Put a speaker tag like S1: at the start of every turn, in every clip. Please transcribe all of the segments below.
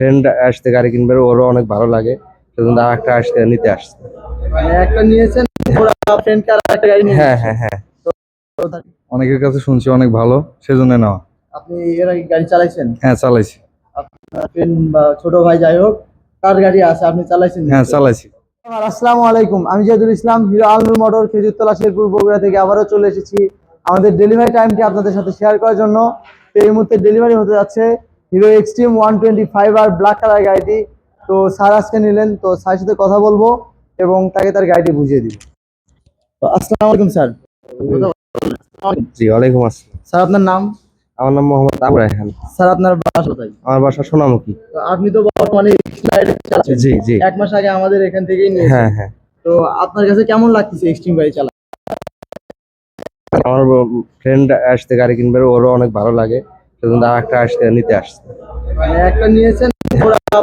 S1: Friend আসতে গাড়ি কিনবে ওরও অনেক ভালো লাগে। সেজন্য আর একটা আসতে নিতে আসছে।
S2: মানে একটা নিয়েছেন আর একটা গাড়ি
S1: হ্যাঁ হ্যাঁ হ্যাঁ।
S3: অনেকের কাছে শুনছি অনেক ভালো সেজন্য নেওয়া।
S2: আপনি এর আগে গাড়ি চালাইছেন?
S3: হ্যাঁ চালাইছি।
S2: আপনার ফ্রেন্ড বা ছোট ভাই যাই হোক কার গাড়ি আছে? আপনি চালাইছেন
S3: হ্যাঁ চালাইছি।
S2: আসসালামু আলাইকুম আমি জাহিদুল ইসলাম হিরো আলনুর মোটর খেজুরতলা শেরপুর বগুড়া থেকে আবারও চলে এসেছি। আমাদের ডেলিভারি টাইমটি আপনাদের সাথে শেয়ার করার জন্য। তো এই মুহূর্তে ডেলিভারি হতে যাচ্ছে Hero Xtreme one twenty five আর ব্ল্যাক কালার গাড়িটি তো স্যার আজকে নিলেন তো স্যারের সাথে কথা বলব এবং তাকে তার গাড়িটি বুঝিয়ে দিব। তো আসসালামু আলাইকুম স্যার
S1: জি ওয়ালাইকুম আসসালাম।
S2: স্যার আপনার নাম?
S1: আমার নাম মোহাম্মদ আবু রায়হান।
S2: স্যার আপনার বাসা কোথায়?
S1: আমার বাসা সোনামুখী।
S2: তো আপনি তো বর্তমানে
S1: জি জি।
S2: এক মাস আগে আমাদের এখান থেকেই নিয়ে
S1: হ্যাঁ হ্যাঁ।
S2: তো আপনার কাছে কেমন লাগতেছে এক্সট্রিম গাড়ি চালা
S1: আমার ফ্রেন্ড আসতে গাড়ি কিনবে ওরও অনেক ভালো লাগে। সেজন্য আর একটা আসতে নিতে আসছে।
S2: মানে একটা নিয়েছেন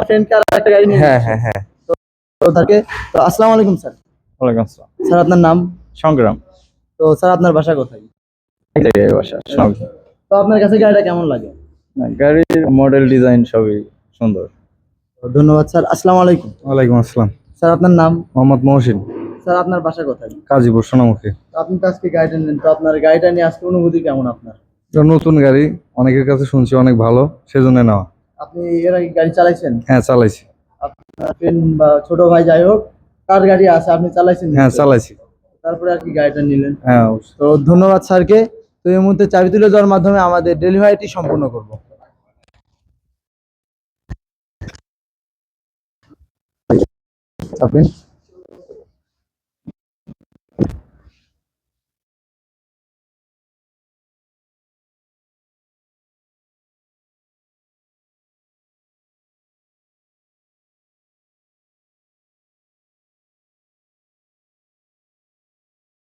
S2: ফ্রেন্ডকে আর একটা গাড়ি নিয়ে
S1: হ্যাঁ হ্যাঁ হ্যাঁ।
S2: তো তাকে তো আসসালামু আলাইকুম স্যার।
S3: ওয়ালাইকুম আসসালাম।
S2: স্যার আপনার নাম?
S3: সংগ্রাম।
S2: তো স্যার আপনার বাসা কোথায়?
S3: বাসা সংগ্রাম।
S2: তো আপনার কাছে গাড়িটা কেমন লাগে?
S3: না, গাড়ির মডেল ডিজাইন সবই সুন্দর।
S2: ধন্যবাদ স্যার। আসসালামু আলাইকুম।
S3: ওয়ালাইকুম আসসালাম।
S2: স্যার আপনার নাম?
S3: মোহাম্মদ মহসিন।
S2: স্যার আপনার বাসা কোথায়?
S3: কাজীপুর সোনামুখী।
S2: আপনি তো আজকে গাড়িটা নেন তো আপনার গাড়িটা নিয়ে আজকে অনুভূতি কেমন আপনার?
S3: এটা নতুন গাড়ি অনেকের কাছে শুনছি অনেক ভালো সেজন্য নেওয়া।
S2: আপনি এর আগে গাড়ি চালাইছেন?
S3: হ্যাঁ চালাইছি।
S2: আপনার বা ছোট ভাই যাই হোক কার গাড়ি আছে আপনি চালাইছেন
S3: হ্যাঁ চালাইছি।
S2: তারপরে আর কি গাড়িটা নিলেন?
S3: হ্যাঁ অবশ্যই।
S2: তো ধন্যবাদ স্যারকে। তো এই মুহূর্তে চাবি তুলে দেওয়ার মাধ্যমে আমাদের ডেলিভারিটি সম্পূর্ণ করব। আপনি?